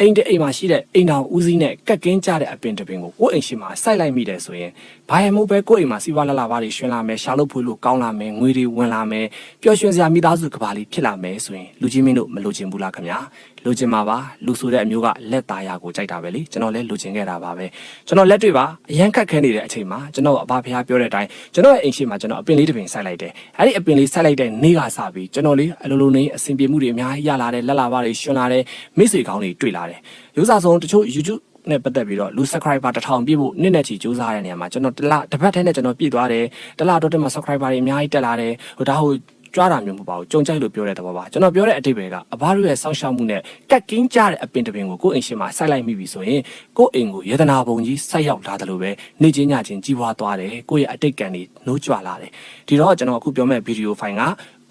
အိမ်တအိမ်မှာရှိတဲ့အိမ်တော်ဦးစီးနဲ့ကက်ကင်းကြတဲ့အပင်တစ်ပင်ကိုကိုယ့်အိမ်ရှိမှာစိုက်လိုက်မိတယ်ဆိုရင်ဘာရမို့ပဲကိုယ့်အိမ်မှာစီးပွားလာလာပါတွေရှင်လာမယ်ရှာလို့ဖွေးလို့ကောင်းလာမယ်ငွေတွေဝင်လာမယ်ပျော်ရွှင်စရာမိသားစုကဘာလေးဖြစ်လာမယ်ဆိုရင်လူကြီးမင်းတို့မလိုချင်ဘူးလားခင်ဗျာလိုချင်ပါပါလူဆိုတဲ့အမျိုးကလက်သားရကိုကြိုက်တာပဲလေကျွန်တော်လည်းလိုချင်ခဲ့တာပါပဲကျွန်တော်လက်တွေ့ပါအရန်ခက်ခဲနေတဲ့အချိန်မှာကျွန်တော်အဘဖះပြောတဲ့အတိုင်းကျွန်တော်ရဲ့အိမ်ရှိမှာကျွန်တော်အပင်လေးတစ်ပင်စိုက်လိုက်တယ်အဲ့ဒီအပင်လေးစိုက်လိုက်တဲ့နေ့ကစပြီးကျွန်တော်လေးအလိုလိုနေအဆင်ပြေမှုတွေအများကြီးရလာတယ်လက်လာပါတွေရှင်လာတယ်မိတ်ဆွေကောင်းတွေတွေ့လာတယ်ရုပ်စာဆုံးတချို့ YouTube နဲ့ပတ်သက်ပြီးတော့လူ subscriber တစ်ထောင်ပြည့်ဖို့နှစ်နဲ့ချီစူးစမ်းရတဲ့နေရာမှာကျွန်တော်တစ်လတစ်ပတ်ထဲနဲ့ကျွန်တော်ပြည့်သွားတယ်တစ်လတော့တက်မှာ subscriber တွေအများကြီးတက်လာတယ်ဟိုဒါဟိုကြွားတာမျိုးမဟုတ်ပါဘူးကြုံကြိုက်လို့ပြောတဲ့သဘောပါကျွန်တော်ပြောတဲ့အတိတ်ပဲကအဘတို့ရဲ့စောင့်ရှောက်မှုနဲ့ကက်ကင်းကြတဲ့အပင်တစ်ပင်ကိုကိုယ့်အိမ်ရှိမှာစိုက်လိုက်မိပြီဆိုရင်ကိုယ့်အိမ်ကိုယေဒနာပုံကြီးစိုက်ရောက်လာတယ်လို့ပဲနေချင်းညချင်းကြီးပွားသွားတယ်ကိုယ့်ရဲ့အတိတ်ကံတွေနှိုးကြွလာတယ်ဒီတော့ကျွန်တော်အခုပြောမဲ့ဗီဒီယိုဖိုင်က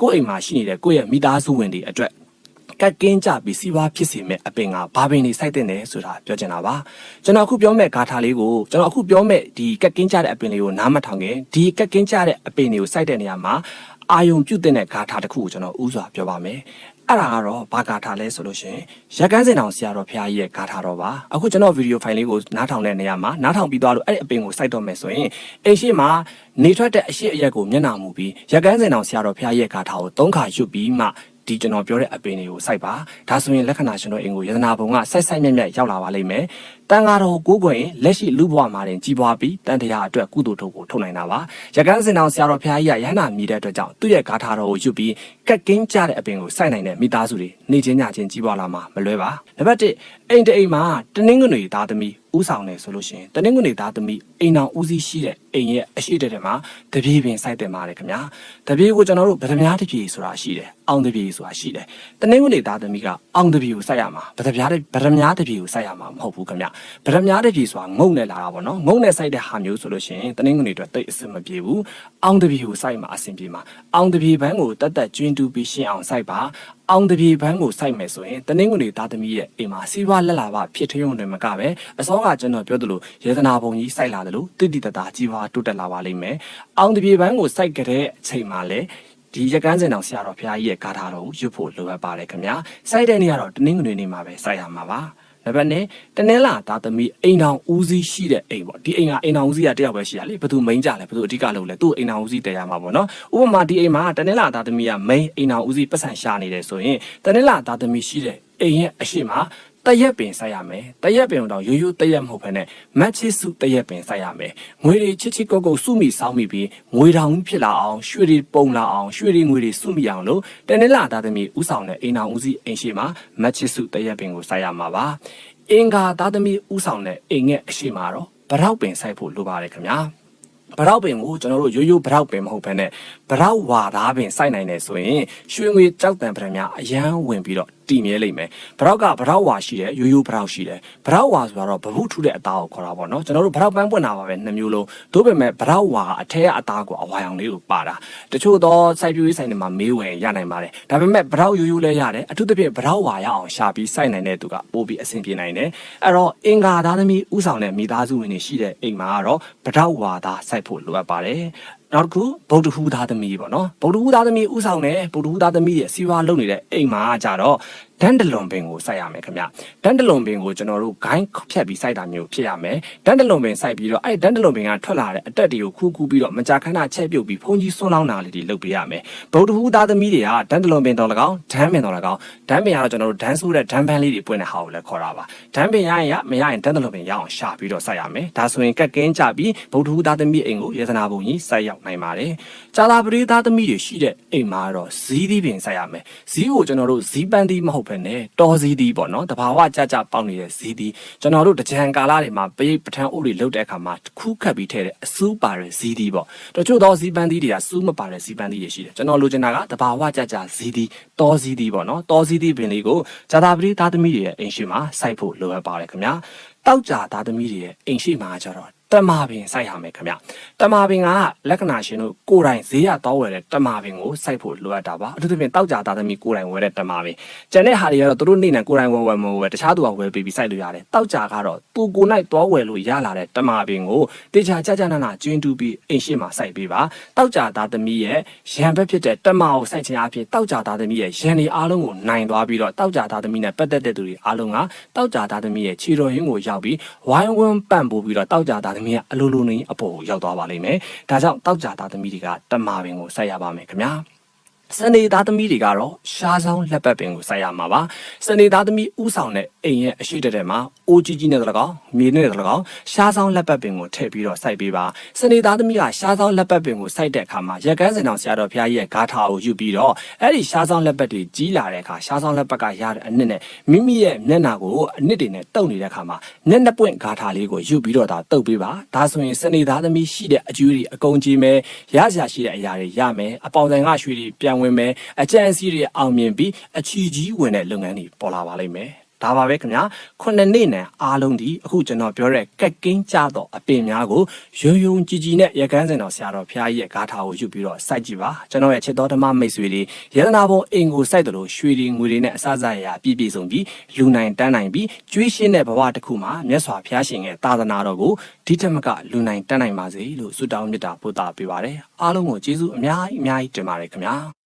ကိုယ့်အိမ်မှာရှိနေတဲ့ကိုယ့်ရဲ့မိသားစုဝင်တွေအတွက် ကက်ကင်းကြပြီးစီးပွားဖြစ်စေမဲ့အပင်ကဘာပင်တွေစိုက်တဲ့လဲဆိုတာပြောချင်တာပါကျွန်တော်အခုပြောမဲ့ဂါထာလေးကိုကျွန်တော်အခုပြောမဲ့ဒီကက်ကင်းကြတဲ့အပင်လေးကိုနားမထောင်ခင်ဒီကက်ကင်းကြတဲ့အပင်တွေကိုစိုက်တဲ့နေရာမှာအာယုံပြုတ်တဲ့ဂါထာတစ်ခုကိုကျွန်တော်ဥစွာပြောပါမယ်အဲ့ဒါကတော့ဘာဂါထာလဲဆိုလို့ရှိရင်ရက်ကန်းစင်တော်ဆရာတော်ဖရာကြီးရဲ့ဂါထာတော်ပါအခုကျွန်တော်ဗီဒီယိုဖိုင်လေးကိုနားထောင်တဲ့နေရာမှာနားထောင်ပြီးသွားလို့အဲ့ဒီအပင်ကိုစိုက်တော့မယ်ဆိုရင်အိမ်ရှိမှာနေထွက်တဲ့အရှိအရက်ကိုမျက်နှာမူပြီးရက်ကန်းစင်တော်ဆရာတော်ဖရာကြီးရဲ့ဂါထာကိုသုံးခါရွတ်ပြီးမှ ဒီကျွန်တော်ပြောတဲ့အပင်တွေကိုစိုက်ပါဒါဆိုရင်လက္ခဏာရှင်တို့အိမ်ကိုယတနာဘုံကစိုက်စိုက်မြက်မြက်ရောက်လာပါလိမ့်မယ် တန်ဃာတော်ကိုကိုယ်ရင်လက်ရှိလူဘဝမှာတင်ကြီးပွားပြီးတန်တရားအတွက်ကုသိုလ်ထုတ်ကိုထုတ်နိုင်တာပါရကန်းစင်တော်ဆရာတော်ဘုရားကြီးကရဟနာမြည်တဲ့အတွက်ကြောင့်သူ့ရဲ့ဂါထာတော်ကိုယူပြီးကက်ကင်းကြတဲ့အပင်ကိုစိုက်နိုင်တဲ့မိသားစုတွေနေချင်းညချင်းကြီးပွားလာမှာမလွဲပါနံပါတ်1အိမ်တအိမ်မှာတနင်္ဂနွေသားသမီးဥဆောင်နေဆိုလို့ရှိရင်တနင်္ဂနွေသားသမီးအိမ်တော်ဦးစီးရှိတဲ့အိမ်ရဲ့အရှိတဲ့ထဲမှာတပြေးပင်စိုက်တင်ပါတယ်ခင်ဗျာတပြေးကိုကျွန်တော်တို့ဗဒမြားတပြေးဆိုတာရှိတယ်အောင်တပြေးဆိုတာရှိတယ်တနင်္ဂနွေသားသမီးကအောင်တပြေးကိုစိုက်ရမှာဗဒမြားဗဒမြားတပြေးကိုစိုက်ရမှာမဟုတ်ဘူးခင်ဗျာဗဒမြားတပြေးဆိုတာငုံနဲ့လာတာပေါ့နော်ငုံနဲ့စိုက်တဲ့ဟာမျိုးဆိုလို့ရှိရင်တနင်္ဂနွေအတွက်တိတ်အဆင်မပြေဘူးအောင်တပြေးကိုစိုက်မှာအဆင်ပြေမှာအောင်တပြေးဘန်းကိုတက်တက်ကျွင်းတူပြီးရှင်းအောင်စိုက်ပါအောင်တပြေဘန်းကိုစိုက်မယ်ဆိုရင်တနင်္ဂနွေသားသမီးရဲ့အိမ်မှာစီးပွားလက်လာပါဖြစ်ထွန်းနေမှာကပဲအစောကကျွန်တော်ပြောသလိုယေဒနာပုံကြီးစိုက်လာတယ်လို့တိတိတသားကြီးပွားတိုးတက်လာပါလိမ့်မယ်အောင်တပြေဘန်းကိုစိုက်ကြတဲ့အချိန်မှာလည်းဒီရကန်းစင်တော်ဆရာတော်ဘုရားကြီးရဲ့ဂါထာတော်ကိုရွတ်ဖို့လိုအပ်ပါတယ်ခင်ဗျာစိုက်တဲ့နေ့ကတော့တနင်္ဂနွေနေ့မှာပဲစိုက်ရမှာပါ နံပါတ်1တနင်္လာသားသမီးအိမ်တော်ဦးစီးရှိတဲ့အိမ်ပေါ့ဒီအိမ်ကအိမ်တော်ဦးစီးကတယောက်ပဲရှိရလေဘယ်သူမိန်းကြလဲဘယ်သူအဓိကလုပ်လဲသူ့အိမ်တော်ဦးစီးတရားမှာပေါ့နော်ဥပမာဒီအိမ်မှာတနင်္လာသားသမီးကမိန်းအိမ်တော်ဦးစီးပတ်စံရှာနေတယ်ဆိုရင်တနင်္လာသားသမီးရှိတဲ့အိမ်ရဲ့အရှိမ တရက်ပင်စိုက်ရမယ်တရက်ပင်တော့ရိုးရိုးတရက်မဟုတ်ဘဲနဲ့မတ်ချစ်စုတရက်ပင်စိုက်ရမယ်ငွေတွေချစ်ချစ်ကုတ်ကုတ်စုမိဆောင်းမိပြီးငွေတောင်ဖြစ်လာအောင်ရွှေတွေပုံလာအောင်ရွှေတွေငွေတွေစုမိအောင်လို့တနင်္လာသားသမီးဥဆောင်တဲ့အိမ်တော်ဦးစီးအိမ်ရှိမှာမတ်ချစ်စုတရက်ပင်ကိုစိုက်ရမှာပါအင်္ဂါသားသမီးဥဆောင်တဲ့အိမ်ရဲ့အရှိမှာတော့ဗရောက်ပင်စိုက်ဖို့လိုပါတယ်ခင်ဗျာဗရောက်ပင်ကိုကျွန်တော်တို့ရိုးရိုးဗရောက်ပင်မဟုတ်ဘဲနဲ့ဗရောက်ဝါသားပင်စိုက်နိုင်တယ်ဆိုရင်ရွှေငွေကြောက်တံပရံများအရန်ဝင်ပြီးတော့ တည်မြဲလိမ့်မယ်ဗရောက်ကဗရောက်ဝါရှိတယ်ရိုးရိုးဗရောက်ရှိတယ်ဗရောက်ဝါဆိုတာတော့ဗဗုထုတဲ့အသားကိုခေါ်တာပေါ့နော်ကျွန်တော်တို့ဗရောက်ပန်းပွင့်တာပါပဲနှစ်မျိုးလုံးသို့ပေမဲ့ဗရောက်ဝါအထက်အသားကိုအဝါရောင်လေးကိုပါတာတချို့တော့စိုက်ပျိုးရေးဆိုင်တွေမှာမေးဝယ်ရနိုင်ပါတယ်ဒါပေမဲ့ဗရောက်ရိုးရိုးလည်းရတယ်အထူးသဖြင့်ဗရောက်ဝါရအောင်ရှာပြီးစိုက်နိုင်တဲ့သူကပို့ပြီးအဆင်ပြေနိုင်တယ်အဲ့တော့အင်္ဂါသားသမီးဥဆောင်တဲ့မိသားစုဝင်တွေရှိတဲ့အိမ်မှာကတော့ဗရောက်ဝါသားစိုက်ဖို့လိုအပ်ပါတယ် နောက်တစ်ခုဗုဒ္ဓဟူသားသမီးပေါ့နော်ဗုဒ္ဓဟူသားသမီးဥဆောင်တယ်ဗုဒ္ဓဟူသားသမီးရဲ့စီးပွားလုပ်နေတဲ့အိမ်မှာကြတော့ဒန်တလွန်ပင်ကိုစိုက်ရမယ်ခင်ဗျဒန်တလွန်ပင်ကိုကျွန်တော်တို့ဂိုင်းဖြတ်ပြီးစိုက်တာမျိုးဖြစ်ရမယ်ဒန်တလွန်ပင်စိုက်ပြီးတော့အဲ့ဒန်တလွန်ပင်ကထွက်လာတဲ့အတက်တွေကိုခူးခူးပြီးတော့မကြာခဏချက်ပြုတ်ပြီးဖုန်ကြီးဆွန်းလောင်းတာလေးတွေလုပ်ပေးရမယ်ဗုဒ္ဓဟူသားသမီးတွေကဒန်တလွန်ပင်တော်၎င်းဒန်ပင်တော်၎င်းဒန်ပင်ကတော့ကျွန်တော်တို့ဒန်ဆိုးတဲ့ဒန်ပန်းလေးတွေပွင့်တဲ့ဟာကိုလည်းခေါ်တာပါဒန်ပင်ရရင်ရမရရင်ဒန်တလွန်ပင်ရအောင်ရှာပြီးတော့စိုက်ရမယ်ဒါဆိုရင်ကက်ကင်းကြပြီးဗုဒ္ဓဟူသားသမီးအိမ်ကိုယေသနာပုံကြီးစိုက်ရောက်နိုင်ပါတယ်ကြာလာပရိသားသမီးတွေရှိတဲ့အိမ်မှာတော့ဇီးသီးပင်စိုက်ရမယ်ဇီးကိုကျွန်တော်တို့ဇီးပန်းသီးမဟုတ်ဘဲနဲ့တော်ဇီးသီးပေါ့နော်တဘာဝကြကြပေါက်နေတဲ့ဇီးသီးကျွန်တော်တို့တကြံကာလတွေမှာပိပထန်းဥတွေလုတ်တဲ့အခါမှာခူးခတ်ပြီးထည့်တဲ့အစူးပါတဲ့ဇီးသီးပေါ့တချို့တော့ဇီးပန်းသီးတွေကစူးမပါတဲ့ဇီးပန်းသီးတွေရှိတယ်ကျွန်တော်လိုချင်တာကတဘာဝကြကြဇီးသီးတော်ဇီးသီးပေါ့နော်တော်ဇီးသီးပင်လေးကိုကြာတာပရိသားသမီးတွေရဲ့အိမ်ရှိမှာစိုက်ဖို့လိုအပ်ပါတယ်ခင်ဗျာတောက်ကြသားသမီးတွေရဲ့အိမ်ရှိမှာကျတော့ တမာပင်စိုက်ရမယ်ခင်ဗျတမာပင်ကလက္ခဏာရှင်တို့ကိုယ်တိုင်ဈေးရတော့ဝယ်တဲ့တမာပင်ကိုစိုက်ဖို့လိုအပ်တာပါအထူးသဖြင့်တောက်ကြသားသမီးကိုယ်တိုင်ဝယ်တဲ့တမာပင်ကျန်တဲ့ဟာတွေကတော့သူတို့နေနဲ့ကိုယ်တိုင်ဝယ်ဝယ်မဟုတ်ပဲတခြားသူကဝယ်ပြီးပြီးစိုက်လို့ရတယ်တောက်ကြကတော့သူကိုယ်၌တော့ဝယ်လို့ရလာတဲ့တမာပင်ကိုတေချာကြကြနာနာကျွင်းတူးပြီးအိမ်ရှိမှာစိုက်ပေးပါတောက်ကြသားသမီးရဲ့ရံဘက်ဖြစ်တဲ့တမာကိုစိုက်ခြင်းအပြင်တောက်ကြသားသမီးရဲ့ရံတွေအားလုံးကိုနိုင်သွားပြီးတော့တောက်ကြသားသမီးနဲ့ပတ်သက်တဲ့သူတွေအားလုံးကတောက်ကြသားသမီးရဲ့ခြေတော်ရင်းကိုရောက်ပြီးဝိုင်းဝန်းပန့်ပိုးပြီးတော့တောက်ကြသားသမီးကအလိုလိုနေအပေါ်ကိုရောက်သွားပါလိမ့်မယ်။ဒါကြောင့်တောက်ကြသားသမီးတွေကတမာပင်ကိုစိုက်ရပါမယ်ခင်ဗျာ။ စနေသားသမီးတွေကတော့ရှားဆောင်လက်ပတ်ပင်ကိုစိုက်ရမှာပါစနေသားသမီးဥဆောင်တဲ့အိမ်ရဲ့အရှိတက်တဲ့မှာအိုးကြီးကြီးနဲ့တလကောင်မြေနဲ့တလကောင်ရှားဆောင်လက်ပတ်ပင်ကိုထည့်ပြီးတော့စိုက်ပေးပါစနေသားသမီးကရှားဆောင်လက်ပတ်ပင်ကိုစိုက်တဲ့အခါမှာရက်ကန်းစင်အောင်ဆရာတော်ဘုရားကြီးရဲ့ဂါထာကိုယူပြီးတော့အဲ့ဒီရှားဆောင်လက်ပတ်တွေကြီးလာတဲ့အခါရှားဆောင်လက်ပတ်ကရတဲ့အနစ်နဲ့မိမိရဲ့မျက်နှာကိုအနစ်တွေနဲ့တုပ်နေတဲ့အခါမှာမျက်နှာပွင့်ဂါထာလေးကိုယူပြီးတော့ဒါတုပ်ပေးပါဒါဆိုရင်စနေသားသမီးရှိတဲ့အကျိုးတွေအကုန်ကြီးမယ်ရစရာရှိတဲ့အရာတွေရမယ်အပေါင်ဆိုင်ကရွှေတွေပြန်ဝင်မယ်အကျန်းစီတွေအောင်မြင်ပြီးအချီကြီးဝင်တဲ့လုပ်ငန်းတွေပေါ်လာပါလိမ့်မယ်ဒါပါပဲခင်ဗျာခုနှစ်နှစ်နဲ့အားလုံးဒီအခုကျွန်တော်ပြောတဲ့ကက်ကင်းကြတော့အပင်များကိုယုံယုံကြည်ကြည်နဲ့ရကန်းစင်တော်ဆရာတော်ဖျားကြီးရဲ့ဂါထာကိုယူပြီးတော့စိုက်ကြည့်ပါကျွန်တော်ရဲ့ချစ်တော်ဓမ္မမိတ်ဆွေတွေယန္နာဘုံအိမ်ကိုစိုက်တယ်လို့ရွှေတွေငွေတွေနဲ့အစစအရာပြည့်ပြည့်စုံပြီးလူနိုင်တန်းနိုင်ပြီးကျွေးရှင်းတဲ့ဘဝတစ်ခုမှာမြတ်စွာဘုရားရှင်ရဲ့သာသနာတော်ကိုဒီထက်မကလူနိုင်တန်းနိုင်ပါစေလို့ဆုတောင်းမေတ္တာပို့သပေးပါတယ်အားလုံးကိုကျေးဇူးအများကြီးအများကြီးတင်ပါတယ်ခင်ဗျာ